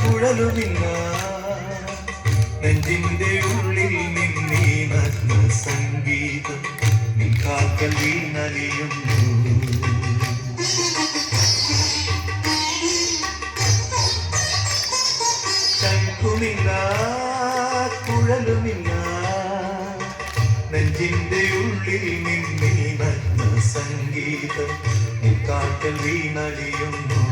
കുഴലുമില്ല നെഞ്ചിന്റെ ഉള്ളിൽ നിന്നീ നഗ്ന സംഗീതം നിൽക്കാക്കൽ വീണലിയുന്നു. ശംഖുമില്ല കുഴലുമില്ല നെഞ്ചിന്റെ ഉള്ളിൽ നിന്നീ നഗ്ന സംഗീതം നിൽക്കാക്കൽ വീണലിയുന്നു.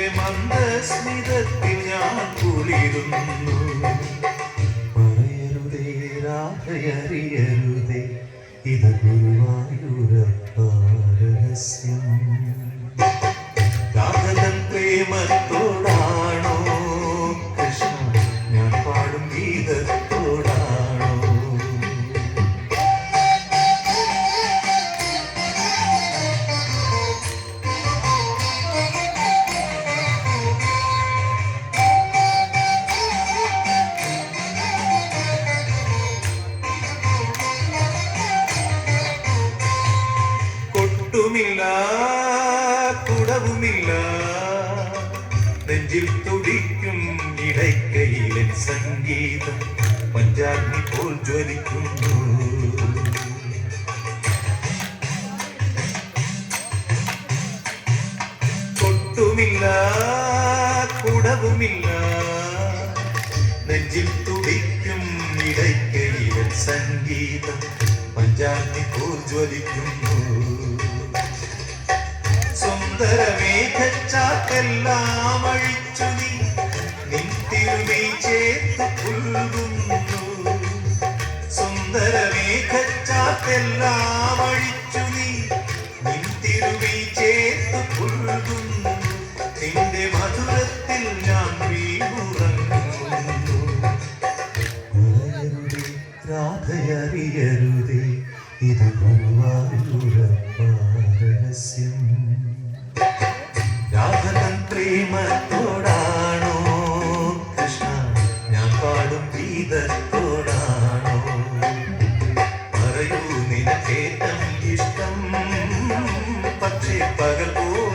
നിന്റെ മന്ദസ്മിതത്തിൽ ഞാൻ കുളിരുന്നു. പറയരുതേ രാധയറിയരുതേ ഇത് ഗുരുവായൂരപ്പാരഹസ്യം രാധതൻ പ്രേമത്തോടാണോ കൊട്ടുമില്ല കുടവുമില്ല. നെഞ്ചിൽ തുടിക്കും ഇടയ്ക്കയിലെ സംഗീതം പഞ്ചാഗ്നി പോൽ ജ്വലിക്കുന്നു. കൊട്ടുമില്ല കുടവുമില്ല. നെഞ്ചിൽ തുടിക്കും ഇടയ്ക്കയിലെ സംഗീതം പഞ്ചാഗ്നി പോൽ ജ്വലിക്കുന്നു. സുന്ദരമേഘച്ചാക്കെല്ലാം അഴിച്ചു നീ നിന്തിരുമേ തിരുമൈ ചേർത്ത് പുൽകുന്നു സുന്ദരമേഘച്ചാക്കെല്ലാം അഴിച്ചു നീ നിന്തിരുമേ തിരുമൈ ചേർത്ത് പുൽകുന്നു നിന്റെ മധുരത്തിൽ ഞാൻ വീണുറങ്ങുന്നു. രാധയറിയരുതേ ഇത് ഗുരുവായൂരപ്പാരഹസ്യം രാധതൻ പ്രേമത്തോടാണോ? കൃഷ്ണ ഞാൻ പാടും ഗീതത്തോടാണോ പറയൂ നിനക്കേറ്റം ഇഷ്ടം. പക്ഷേ പകൽ പോലെ